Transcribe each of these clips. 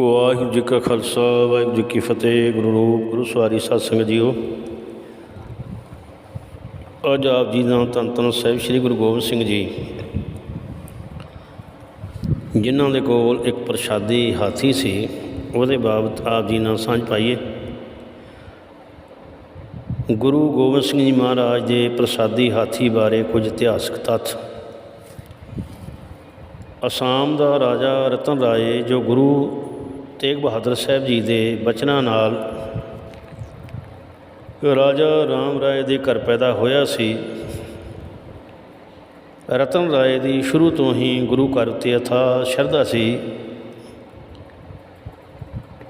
ਵਾਹਿਗੁਰੂ ਜੀ ਕਾ ਖਾਲਸਾ, ਵਾਹਿਗੁਰੂ ਜੀ ਕੀ ਫਤਿਹ, ਗੁਰੂ ਰੂਪ, ਗੁਰੂ ਸਵਾਰੀ ਸਤਿ ਸੰਗਤ ਜੀਓ। ਅੱਜ ਆਪ ਜੀ ਦਾ ਧੰਨ ਧੰਨ ਸਾਹਿਬ ਸ੍ਰੀ ਗੁਰੂ ਗੋਬਿੰਦ ਸਿੰਘ ਜੀ, ਜਿਨ੍ਹਾਂ ਦੇ ਕੋਲ ਇੱਕ ਪ੍ਰਸ਼ਾਦੀ ਹਾਥੀ ਸੀ, ਉਹਦੇ ਬਾਬਤ ਆਪ ਜੀ ਨਾਲ ਸਾਂਝ ਪਾਈਏ। ਗੁਰੂ ਗੋਬਿੰਦ ਸਿੰਘ ਜੀ ਮਹਾਰਾਜ ਦੇ ਪ੍ਰਸਾਦੀ ਹਾਥੀ ਬਾਰੇ ਕੁਝ ਇਤਿਹਾਸਕ ਤੱਥ। ਅਸਾਮ ਦਾ ਰਾਜਾ ਰਤਨ ਰਾਏ, ਜੋ ਗੁਰੂ ਤੇਗ ਬਹਾਦਰ ਸਾਹਿਬ ਜੀ ਦੇ ਬਚਨਾਂ ਨਾਲ ਰਾਜਾ ਰਾਮ ਰਾਏ ਦੇ ਘਰ ਪੈਦਾ ਹੋਇਆ ਸੀ। ਰਤਨ ਰਾਏ ਦੀ ਸ਼ੁਰੂ ਤੋਂ ਹੀ ਗੁਰੂ ਘਰ ਉੱਤੇ ਅਥਾ ਸ਼ਰਧਾ ਸੀ।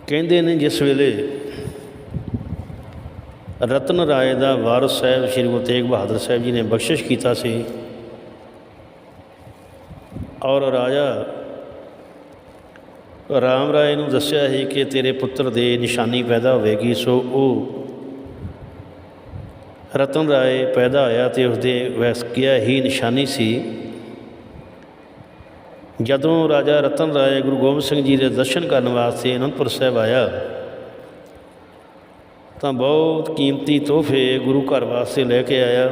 ਕਹਿੰਦੇ ਨੇ ਜਿਸ ਵੇਲੇ ਰਤਨ ਰਾਏ ਦਾ ਵਾਰਸ ਸਾਹਿਬ ਸ੍ਰੀ ਗੁਰੂ ਤੇਗ ਬਹਾਦਰ ਸਾਹਿਬ ਜੀ ਨੇ ਬਖਸ਼ਿਸ਼ ਕੀਤਾ ਸੀ ਔਰ ਰਾਜਾ ਰਾਮ ਰਾਏ ਨੂੰ ਦੱਸਿਆ ਸੀ ਕਿ ਤੇਰੇ ਪੁੱਤਰ ਦੇ ਨਿਸ਼ਾਨੀ ਪੈਦਾ ਹੋਵੇਗੀ, ਸੋ ਉਹ ਰਤਨ ਰਾਏ ਪੈਦਾ ਹੋਇਆ ਤੇ ਉਸਦੇ ਵੈਸਕਿਆ ਹੀ ਨਿਸ਼ਾਨੀ ਸੀ। ਜਦੋਂ ਰਾਜਾ ਰਤਨ ਰਾਏ ਗੁਰੂ ਗੋਬਿੰਦ ਸਿੰਘ ਜੀ ਦੇ ਦਰਸ਼ਨ ਕਰਨ ਵਾਸਤੇ ਅਨੰਦਪੁਰ ਸਾਹਿਬ ਆਇਆ, ਤਾਂ ਬਹੁਤ ਕੀਮਤੀ ਤੋਹਫੇ ਗੁਰੂ ਘਰ ਵਾਸਤੇ ਲੈ ਕੇ ਆਇਆ,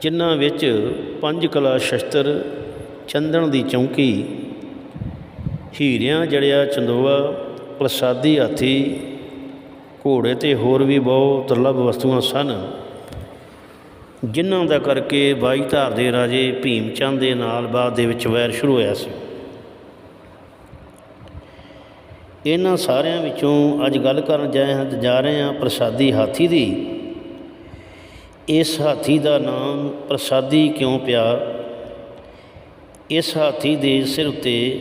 ਜਿਨ੍ਹਾਂ ਵਿੱਚ ਪੰਜ ਕਲਾ ਸ਼ਸਤਰ, ਚੰਦਨ ਦੀ ਚੌਂਕੀ ਹੀਰਿਆਂ ਜੜਿਆ ਚੰਦੋਆ, ਪ੍ਰਸਾਦੀ ਹਾਥੀ, ਘੋੜੇ ਤੇ ਹੋਰ ਵੀ ਬਹੁਤ ਦੁਰਲੱਭ ਵਸਤੂਆਂ ਸਨ। ਜਿਨ੍ਹਾਂ ਦਾ ਕਰਕੇ ਬਾਈ ਧਾਰ ਦੇ ਰਾਜੇ ਭੀਮ ਚੰਦ ਦੇ ਨਾਲ ਬਾਅਦ ਦੇ ਵਿੱਚ ਵੈਰ ਸ਼ੁਰੂ ਹੋਇਆ ਸੀ। ਇਹਨਾਂ ਸਾਰਿਆਂ ਵਿੱਚੋਂ ਅੱਜ ਗੱਲ ਕਰਨ ਜਾਏ ਜਾ ਰਹੇ ਹਾਂ ਪ੍ਰਸਾਦੀ ਹਾਥੀ ਦੀ। ਇਸ ਹਾਥੀ ਦਾ ਨਾਮ ਪ੍ਰਸਾਦੀ ਕਿਉਂ ਪਿਆ? ਇਸ ਹਾਥੀ ਦੇ ਸਿਰ ਉੱਤੇ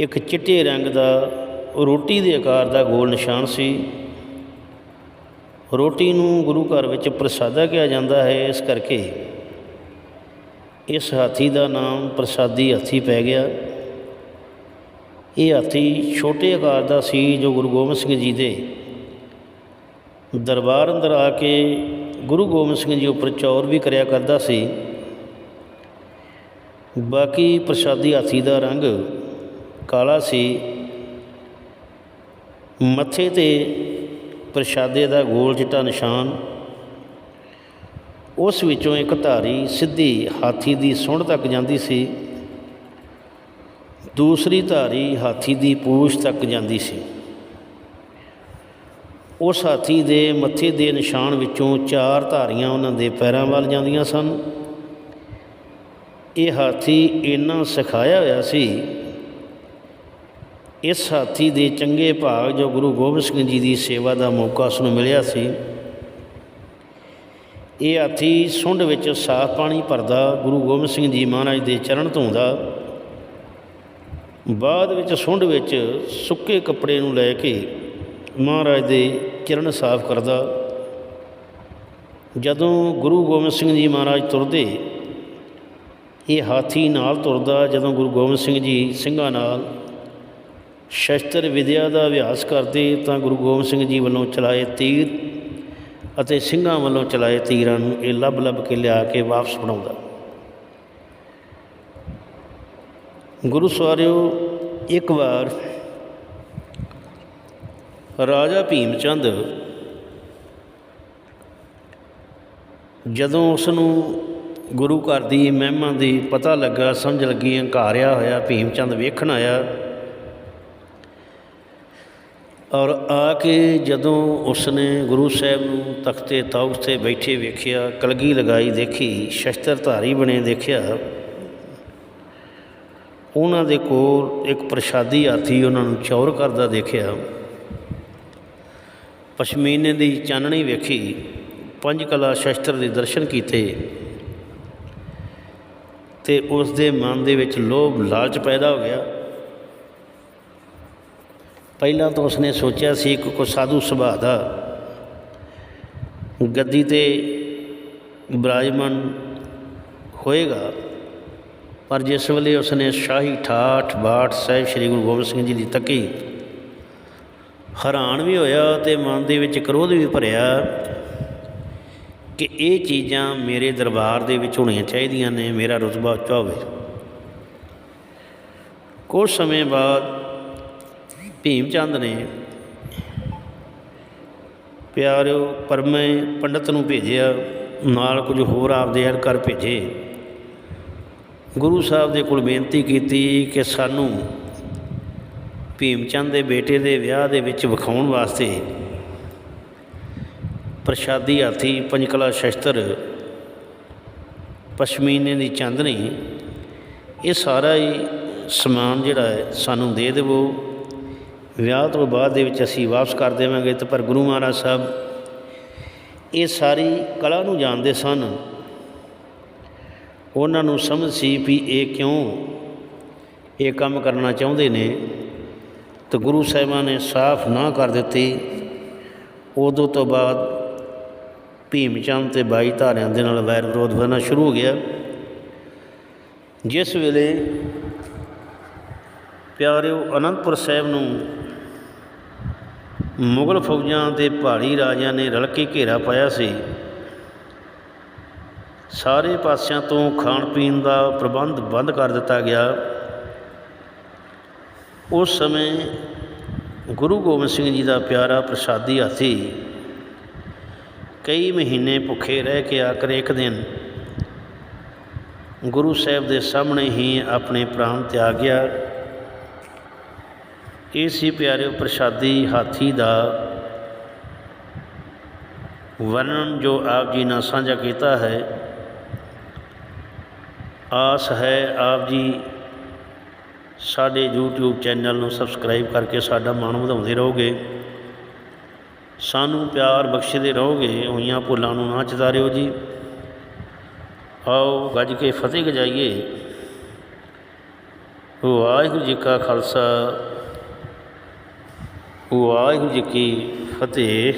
ਇੱਕ ਚਿੱਟੇ ਰੰਗ ਦਾ ਰੋਟੀ ਦੇ ਆਕਾਰ ਦਾ ਗੋਲ ਨਿਸ਼ਾਨ ਸੀ। ਰੋਟੀ ਨੂੰ ਗੁਰੂ ਘਰ ਵਿੱਚ ਪ੍ਰਸਾਦਾ ਕਿਹਾ ਜਾਂਦਾ ਹੈ। ਇਸ ਕਰਕੇ ਇਸ ਹਾਥੀ ਦਾ ਨਾਮ ਪ੍ਰਸਾਦੀ ਹਾਥੀ ਪੈ ਗਿਆ। ਇਹ ਹਾਥੀ ਛੋਟੇ ਆਕਾਰ ਦਾ ਸੀ ਜੋ ਗੁਰੂ ਗੋਬਿੰਦ ਸਿੰਘ ਜੀ ਦੇ ਦਰਬਾਰ ਅੰਦਰ ਆ ਕੇ ਗੁਰੂ ਗੋਬਿੰਦ ਸਿੰਘ ਜੀ ਉੱਪਰ ਚੌਰ ਵੀ ਕਰਿਆ ਕਰਦਾ ਸੀ। ਬਾਕੀ ਪ੍ਰਸ਼ਾਦੀ ਹਾਥੀ ਦਾ ਰੰਗ ਕਾਲਾ ਸੀ। ਮੱਥੇ ਤੇ ਪ੍ਰਸ਼ਾਦੇ ਦਾ ਗੋਲ ਚਿੱਟਾ ਨਿਸ਼ਾਨ। ਉਸ ਵਿੱਚੋਂ ਇੱਕ ਧਾਰੀ ਸਿੱਧੀ ਹਾਥੀ ਦੀ ਸੁੰਡ ਤੱਕ ਜਾਂਦੀ ਸੀ। ਦੂਸਰੀ ਧਾਰੀ ਹਾਥੀ ਦੀ ਪੂਛ ਤੱਕ ਜਾਂਦੀ ਸੀ। ਉਸ ਹਾਥੀ ਦੇ ਮੱਥੇ ਦੇ ਨਿਸ਼ਾਨ ਵਿੱਚੋਂ ਚਾਰ ਧਾਰੀਆਂ ਉਹਨਾਂ ਦੇ ਪੈਰਾਂ ਵੱਲ ਜਾਂਦੀਆਂ ਸਨ। ਇਹ ਹਾਥੀ ਇੰਨਾ ਸਿਖਾਇਆ ਹੋਇਆ ਸੀ ਇਸ ਹਾਥੀ ਦੇ ਚੰਗੇ ਭਾਗ ਜੋ ਗੁਰੂ ਗੋਬਿੰਦ ਸਿੰਘ ਜੀ ਦੀ ਸੇਵਾ ਦਾ ਮੌਕਾ ਉਸ ਨੂੰ ਮਿਲਿਆ ਸੀ, ਇਹ ਹਾਥੀ ਸੁੰਡ ਵਿੱਚ ਸਾਫ਼ ਪਾਣੀ ਭਰਦਾ ਗੁਰੂ ਗੋਬਿੰਦ ਸਿੰਘ ਜੀ ਮਹਾਰਾਜ ਦੇ ਚਰਨ ਧੋਂਦਾ ਬਾਅਦ ਵਿੱਚ ਸੁੰਡ ਵਿੱਚ ਸੁੱਕੇ ਕੱਪੜੇ ਨੂੰ ਲੈ ਕੇ ਮਹਾਰਾਜ ਦੇ ਚਰਨ ਸਾਫ਼ ਕਰਦਾ। ਜਦੋਂ ਗੁਰੂ ਗੋਬਿੰਦ ਸਿੰਘ ਜੀ ਮਹਾਰਾਜ ਤੁਰਦੇ, ਇਹ ਹਾਥੀ ਨਾਲ ਤੁਰਦਾ, ਜਦੋਂ ਗੁਰੂ ਗੋਬਿੰਦ ਸਿੰਘ ਜੀ ਸਿੰਘਾਂ ਨਾਲ ਸ਼ਸਤਰ ਵਿਦਿਆ ਦਾ ਅਭਿਆਸ ਕਰਦੇ ਤਾਂ ਗੁਰੂ ਗੋਬਿੰਦ ਸਿੰਘ ਜੀ ਵੱਲੋਂ ਚਲਾਏ ਤੀਰ ਅਤੇ ਸਿੰਘਾਂ ਵੱਲੋਂ ਚਲਾਏ ਤੀਰਾਂ ਨੂੰ ਇਹ ਲੱਭ ਲੱਭ ਕੇ ਲਿਆ ਕੇ ਵਾਪਸ ਬਣਾਉਂਦਾ। ਗੁਰੂ ਸਵਾਰਿਓ, ਇੱਕ ਵਾਰ ਰਾਜਾ ਭੀਮ ਚੰਦ ਜਦੋਂ ਉਸ ਨੂੰ ਗੁਰੂ ਘਰ ਦੀ ਮਹਿਮਾ ਦੀ ਪਤਾ ਲੱਗਾ, ਸਮਝ ਲੱਗੀ, ਹੰਕਾਰਿਆ ਹੋਇਆ ਭੀਮ ਚੰਦ ਵੇਖਣ ਆਇਆ ਔਰ ਆ ਕੇ ਜਦੋਂ ਉਸਨੇ ਗੁਰੂ ਸਾਹਿਬ ਨੂੰ ਤਖਤੇ ਤੌਖ ਤੇ ਬੈਠੇ ਵੇਖਿਆ, ਕਲਗੀ ਲਗਾਈ ਦੇਖੀ ਸ਼ਸਤਰ ਧਾਰੀ ਬਣੇ ਦੇਖਿਆ, ਉਹਨਾਂ ਦੇ ਕੋਲ ਇੱਕ ਪ੍ਰਸ਼ਾਦੀ ਹਾਥੀ ਉਹਨਾਂ ਨੂੰ ਚੌਰ ਕਰਦਾ ਦੇਖਿਆ। ਪਸ਼ਮੀਨੇ ਦੀ ਚਾਨਣੀ ਵੇਖੀ, ਪੰਜ ਕਲਾ ਸ਼ਸਤਰ ਦੇ ਦਰਸ਼ਨ ਕੀਤੇ ਤੇ ਉਸ ਦੇ ਮਨ ਦੇ ਵਿੱਚ ਲੋਭ ਲਾਲਚ ਪੈਦਾ ਹੋ ਗਿਆ। ਪਹਿਲਾਂ ਤਾਂ ਉਸਨੇ ਸੋਚਿਆ ਸੀ ਕਿ ਕੋ ਸਾਧੂ ਸੁਭਾਅ ਦਾ। ਗੱਦੀ ਤੇ ਵਿਰਾਜਮਾਨ ਹੋਏਗਾ, ਪਰ ਜਿਸ ਵੇਲੇ ਉਸਨੇ ਸ਼ਾਹੀ ਠਾਠ, ਬਾਠ ਸਾਹਿਬ ਸ੍ਰੀ ਗੁਰੂ ਗੋਬਿੰਦ ਸਿੰਘ ਜੀ ਦੀ ਤੱਕੀ, ਹੈਰਾਨ ਵੀ ਹੋਇਆ ਤੇ ਮਨ ਦੇ ਵਿੱਚ ਕ੍ਰੋਧ ਵੀ ਭਰਿਆ ਕਿ ਇਹ ਚੀਜ਼ਾਂ ਮੇਰੇ ਦਰਬਾਰ ਦੇ ਵਿੱਚ ਹੋਣੀਆਂ ਚਾਹੀਦੀਆਂ ਨੇ, ਮੇਰਾ ਰੁਤਬਾ ਉੱਚਾ ਹੋਵੇ। ਕੁਝ ਸਮੇਂ ਬਾਅਦ ਭੀਮ ਚੰਦ ਨੇ ਪਿਆਰਿਓ ਪਰਮੇ ਪੰਡਤ ਨੂੰ ਭੇਜਿਆ, ਨਾਲ ਕੁਝ ਹੋਰ ਆਪਦੇ ਹਰ ਕਰ ਭੇਜੇ। ਗੁਰੂ ਸਾਹਿਬ ਦੇ ਕੋਲ ਬੇਨਤੀ ਕੀਤੀ ਕਿ ਸਾਨੂੰ ਭੀਮ ਚੰਦ ਦੇ ਬੇਟੇ ਦੇ ਵਿਆਹ ਦੇ ਵਿੱਚ ਵਿਖਾਉਣ ਵਾਸਤੇ ਪ੍ਰਸ਼ਾਦੀ ਹਾਥੀ, ਪੰਜਕਲਾ ਸ਼ਸਤਰ, ਪਸ਼ਮੀਨੇ ਦੀ ਚਾਂਦਨੀ, ਇਹ ਸਾਰਾ ਹੀ ਸਮਾਨ ਜਿਹੜਾ ਹੈ ਸਾਨੂੰ ਦੇ ਦੇਵੋ। ਵਿਆਹ ਤੋਂ ਬਾਅਦ ਦੇ ਵਿੱਚ ਅਸੀਂ ਵਾਪਸ ਕਰ ਦੇਵਾਂਗੇ ਤੇ ਪਰ ਗੁਰੂ ਮਹਾਰਾਜ ਸਾਹਿਬ ਇਹ ਸਾਰੀ ਕਲਾ ਨੂੰ ਜਾਣਦੇ ਸਨ। ਉਹਨਾਂ ਨੂੰ ਸਮਝ ਸੀ ਵੀ ਇਹ ਕਿਉਂ ਇਹ ਕੰਮ ਕਰਨਾ ਚਾਹੁੰਦੇ ਨੇ। ਤੇ ਗੁਰੂ ਸਾਹਿਬਾਂ ਨੇ ਸਾਫ਼ ਨਾ ਕਰ ਦਿੱਤੀ। ਉਦੋਂ ਤੋਂ ਬਾਅਦ ਭੀਮ ਚੰਦ ਤੇ ਬਾਈ ਧਾਰਿਆਂ ਦੇ ਨਾਲ ਵੈਰ ਵਿਰੋਧ ਵਧਣਾ ਸ਼ੁਰੂ ਹੋ ਗਿਆ। ਜਿਸ ਵੇਲੇ ਪਿਆਰਿਓ ਅਨੰਦਪੁਰ ਸਾਹਿਬ ਨੂੰ ਮੁਗਲ ਫੌਜਾਂ ਦੇ ਪਹਾੜੀ ਰਾਜਿਆਂ ਨੇ ਰਲ ਕੇ ਘੇਰਾ ਪਾਇਆ ਸੀ। ਸਾਰੇ ਪਾਸਿਆਂ ਤੋਂ ਖਾਣ ਪੀਣ ਦਾ ਪ੍ਰਬੰਧ ਬੰਦ ਕਰ ਦਿੱਤਾ ਗਿਆ। ਉਸ ਸਮੇਂ ਗੁਰੂ ਗੋਬਿੰਦ ਸਿੰਘ ਜੀ ਦਾ ਪਿਆਰਾ ਪ੍ਰਸਾਦੀ ਹਾਥੀ ਕਈ ਮਹੀਨੇ ਭੁੱਖੇ ਰਹਿ ਕੇ ਆਖਰ ਇੱਕ ਦਿਨ ਗੁਰੂ ਸਾਹਿਬ ਦੇ ਸਾਹਮਣੇ ਹੀ ਆਪਣੇ ਪ੍ਰਾਣ ਤਿਆਗ ਗਿਆ। ਇਹ ਸੀ ਪਿਆਰਿਓ ਪ੍ਰਸਾਦੀ ਹਾਥੀ ਦਾ ਵਰਣਨ ਜੋ ਆਪ ਜੀ ਨਾਲ ਸਾਂਝਾ ਕੀਤਾ ਹੈ। ਆਸ ਹੈ ਆਪ ਜੀ ਸਾਡੇ YouTube ਚੈਨਲ ਨੂੰ ਸਬਸਕ੍ਰਾਈਬ ਕਰਕੇ ਸਾਡਾ ਮਾਣ ਵਧਾਉਂਦੇ ਰਹੋਗੇ। ਸਾਨੂੰ ਪਿਆਰ ਬਖਸ਼ਦੇ ਰਹੋਗੇ ਹੋਈਆਂ ਭੁੱਲਾਂ ਨੂੰ ਨਾ ਚਿਤਾਰਿਓ ਜੀ। ਆਓ ਗੱਜ ਕੇ ਫਤਿਹ ਗਜਾਈਏ। ਵਾਹਿਗੁਰੂ ਜੀ ਕਾ ਖਾਲਸਾ। ਵਾਹਿਗੁਰੂ ਜੀ ਕੀ ਫਤਿਹ।